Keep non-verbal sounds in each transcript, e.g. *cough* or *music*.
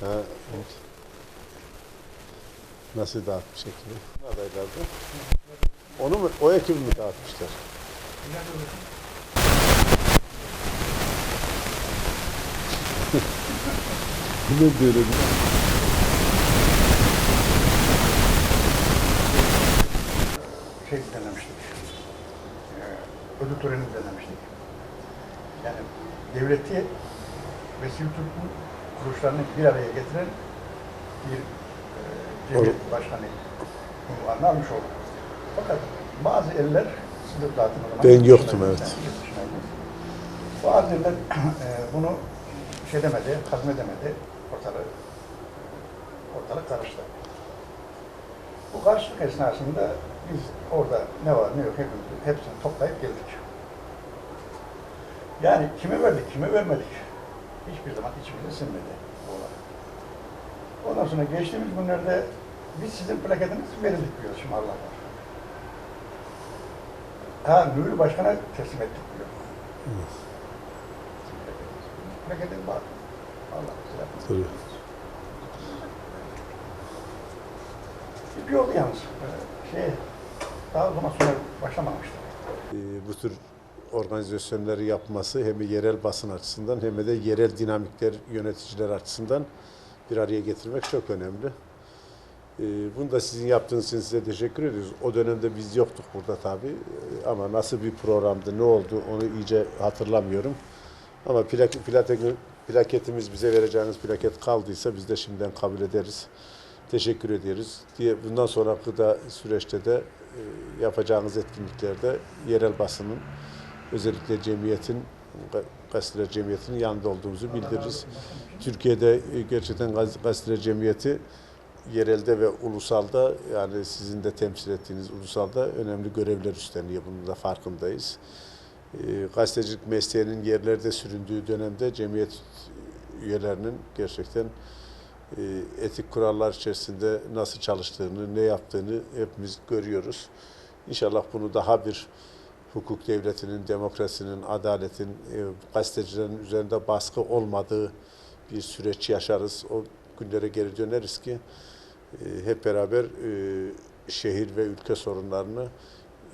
Ha, evet. Nasıl dağıtmış ekibi? Adaylardı. Onu mu, o ekibi mi dağıtmışlar? ne böyle bir şey denemiştik. Ee, ödül töreni denemiştik. Yani devleti ve sivil toplum kuruluşlarını bir araya getiren bir e, cemiyet başkanı unvanını almış olduk. Fakat bazı eller, de zaten o zaman Ben yoktum, evet. Bazı eller *clears throat* e, bunu şey demedi, hazmedemedi, ortalığı ortalık karıştı. Bu karşılık esnasında biz orada ne var ne yok hepimiz, hepsini toplayıp geldik. Yani kime verdik, kime vermedik hiçbir zaman içimize sinmedi bu olay. Ondan sonra geçtiğimiz günlerde biz sizin plaketiniz verildik Allah var. Ha Nuri Başkan'a teslim ettik diyor. Plaketimiz var. Allah size. Tabii. Bir oldu yalnız. Ee, Şey, daha o zaman sonra başlamamıştı. Ee, bu tür organizasyonları yapması hem yerel basın açısından hem de yerel dinamikler yöneticiler açısından bir araya getirmek çok önemli. Ee, Bunu da sizin yaptığınız için size teşekkür ediyoruz. O dönemde biz yoktuk burada tabii Ee, ama nasıl bir programdı, ne oldu onu iyice hatırlamıyorum. Ama plak, plak- plaketimiz bize vereceğiniz plaket kaldıysa biz de şimdiden kabul ederiz. Teşekkür ediyoruz. Diye bundan sonraki da süreçte de e, yapacağınız etkinliklerde yerel basının özellikle cemiyetin Ga- gazeteler cemiyetinin yanında olduğumuzu bildiririz. Türkiye'de e, gerçekten gaz- gazeteler cemiyeti yerelde ve ulusalda yani sizin de temsil ettiğiniz ulusalda önemli görevler üstleniyor. Bunun da farkındayız. E, Gazetecilik mesleğinin yerlerde süründüğü dönemde cemiyet üyelerinin gerçekten e, etik kurallar içerisinde nasıl çalıştığını, ne yaptığını hepimiz görüyoruz. İnşallah bunu daha bir hukuk devletinin, demokrasinin, adaletin, e, gazetecilerin üzerinde baskı olmadığı bir süreç yaşarız. O günlere geri döneriz ki e, hep beraber e, şehir ve ülke sorunlarını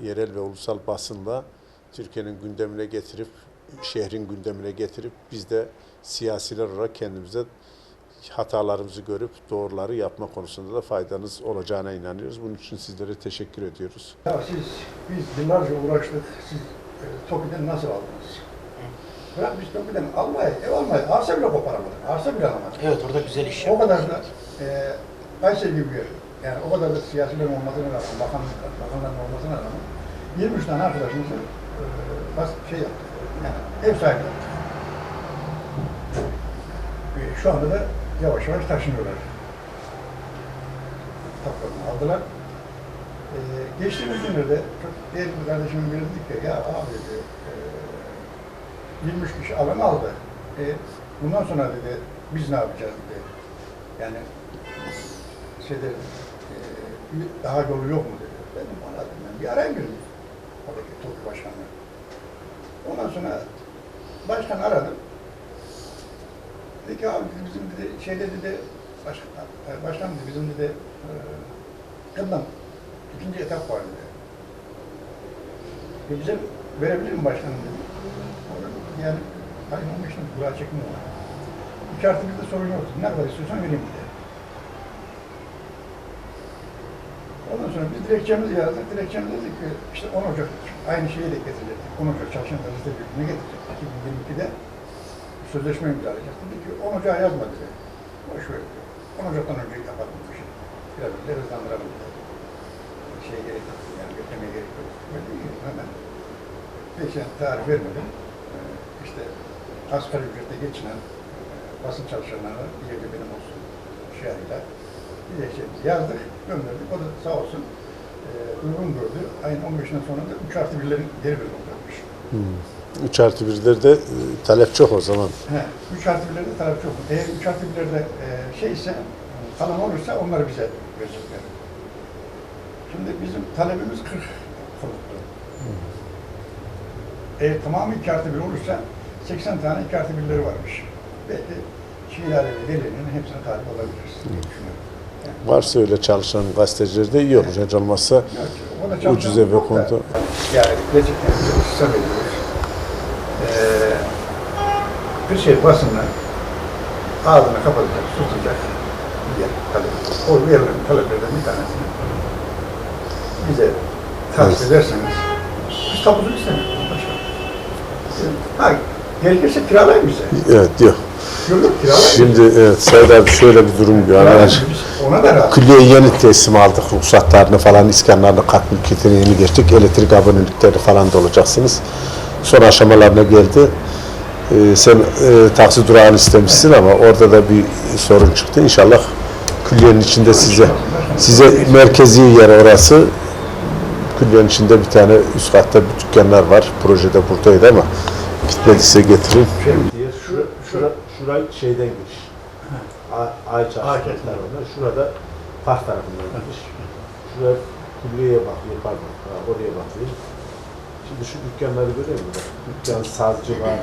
yerel ve ulusal basınla Türkiye'nin gündemine getirip, şehrin gündemine getirip biz de siyasiler olarak kendimize hatalarımızı görüp doğruları yapma konusunda da faydanız olacağına inanıyoruz. Bunun için sizlere teşekkür ediyoruz. Ya siz, biz yıllarca uğraştık. Siz e, TOKİ'den nasıl aldınız? Bırak biz TOKİ'den almayı, ev almayı, arsa bile koparamadık. Arsa bile alamadık. Evet orada güzel iş O kadar da e, Kayseri gibi bir yer. Yani o kadar da siyasilerin olmasına rağmen, bakan, bakanların olmasına rağmen 23 tane arkadaşımızı e, bas, şey yaptı. Yani ev sahibi yaptı. E, şu anda da yavaş yavaş taşınıyorlar. Tapularını aldılar. E, geçtiğimiz günlerde çok değerli bir kardeşimin biri dedi ki ya abi dedi, e, 23 kişi alan aldı. E, bundan sonra dedi biz ne yapacağız dedi. Yani şeyde e, daha yolu yok mu dedi. Dedim ona dedim ben bir arayayım dedim. Oradaki TOKİ başkanı. Ondan sonra başkan aradım. Dedi ki abi bizim dedi şeyde dedi başkan, e, başkan dedi bizim dedi e, ikinci etap var dedi. E bize verebilir mi başkanım dedi. O da Yani 15'inde kura var. İki artı bir de sorun yok. Ne kadar istiyorsan vereyim dedi. Ondan sonra biz dilekçemizi yazdık. Dilekçemiz dedik ki işte 10 Ocak aynı şeyi de getirecektik. 10 Ocak Çarşamba Gazete Büyüklüğü'ne getirecektik. 2022'de sözleşme imzalayacağız. Dedi ki 10 Ocak'a yazma dedi. Boş ver dedi. 10 Ocak'tan önce yapalım bu işi. Biraz bir de hızlandıralım dedi. Şey gerek yok. Yani beklemeye gerek yok. İyi, hemen. Peki tarih vermedim. Ee, işte asgari ücrete geçinen e, basın çalışanlarına bir yerde benim olsun şiarıyla dilekçemizi yazdık, gönderdik. O da sağ olsun e, uygun gördü. Ayın 15'inden sonra da 3 artı 1'lerin geri bir olacakmış. 3 artı 1'lerde e, talep çok o zaman. He, 3 artı 1'lerde talep çok. Eğer 3 artı 1'lerde e, şeyse, kalan olursa onları bize verecekler. Şimdi bizim talebimiz 40 konutlu. Eğer tamamı 2 artı 1 olursa 80 tane 2 artı 1'leri varmış. Belki Şiirler ve delinin hepsine talip olabiliriz diye düşünüyorum. Yani, Varsa öyle çalışan gazeteciler de iyi olur. Hiç olmazsa Ucuz eve kondu. Yani gerçekten kısa veriyoruz. Ee, bir şey basınla ağzını kapatacak, susacak bir yer talep. O verilen taleplerden bir tanesini bize tahsis ederseniz biz tapusunu istemiyoruz. Ha, gerekirse kiralayın bize. evet diyor. Şimdi evet abi şöyle bir durum yani. Da razı. Külliye yeni teslim aldık. Ruhsatlarını falan, iskanlarını, kart mülkiyetini yeni geçtik. Elektrik abonelikleri falan da olacaksınız. Son aşamalarına geldi. Ee, sen e, taksi durağını istemişsin ama orada da bir sorun çıktı. İnşallah külliyenin içinde size size merkezi yer orası. Külliyenin içinde bir tane üst katta bir dükkanlar var. Projede buradaydı ama gitmediyse getirin. Şey, Şura, şura, şura şeyden giriş. Ay, çarşısı tarafından. Şurada park tarafından giriş. Şuraya kulliyeye bakıyor, pardon. Oraya bakıyor. Şimdi şu dükkanları görüyor musun? Dükkan sazcı var.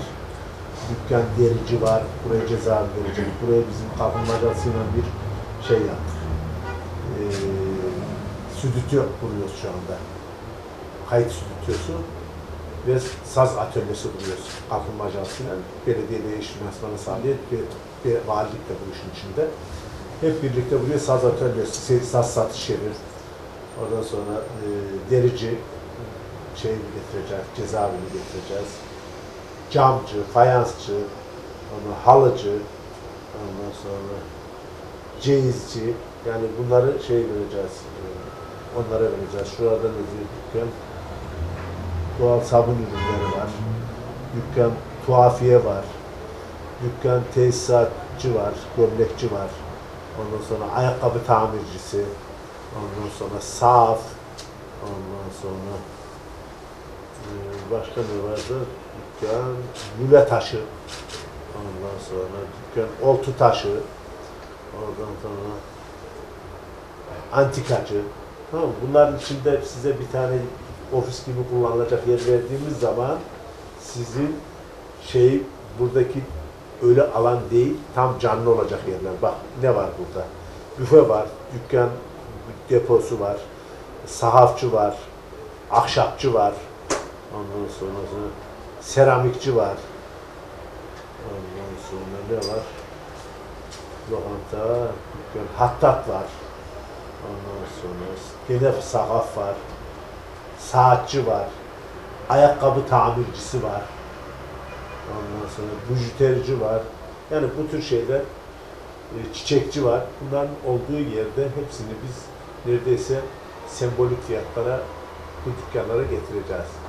Dükkan derici var. Buraya ceza verecek. Buraya bizim kapılmacasıyla bir şey yaptık. Ee, stüdyo kuruyoruz şu anda. Kayıt stüdyosu ve saz atölyesi kuruyoruz Kalkınma Ajansı'yla. Belediyeyle iş finansmanı sağlayan bir, bir valilik de bu işin içinde. Hep birlikte buraya saz atölyesi, saz satış yeri, ondan sonra e, derici şey getireceğiz, cezaevini getireceğiz. Camcı, fayansçı, ondan halıcı, ondan sonra ceyizci, yani bunları şey vereceğiz, e, onlara vereceğiz. Şurada diyor dükkan? doğal sabun ürünleri var. Dükkan tuhafiye var. Dükkan tesisatçı var, gömlekçi var. Ondan sonra ayakkabı tamircisi. Ondan sonra saf. Ondan sonra başka ne vardı? Dükkan lüle taşı. Ondan sonra dükkan oltu taşı. Ondan sonra antikacı. Tamam? Bunların içinde size bir tane ofis gibi kullanılacak yer verdiğimiz zaman sizin şey buradaki öyle alan değil, tam canlı olacak yerler. Bak ne var burada? Büfe var, dükkan deposu var, sahafçı var, ahşapçı var, ondan sonra, sonra seramikçi var, ondan sonra ne var? Lokanta, dükkan, hattat var, ondan sonra gene sahaf var, saatçi var, ayakkabı tamircisi var, ondan sonra bujuterici var. Yani bu tür şeyler, e, çiçekçi var. Bunların olduğu yerde hepsini biz neredeyse sembolik fiyatlara bu dükkanlara getireceğiz.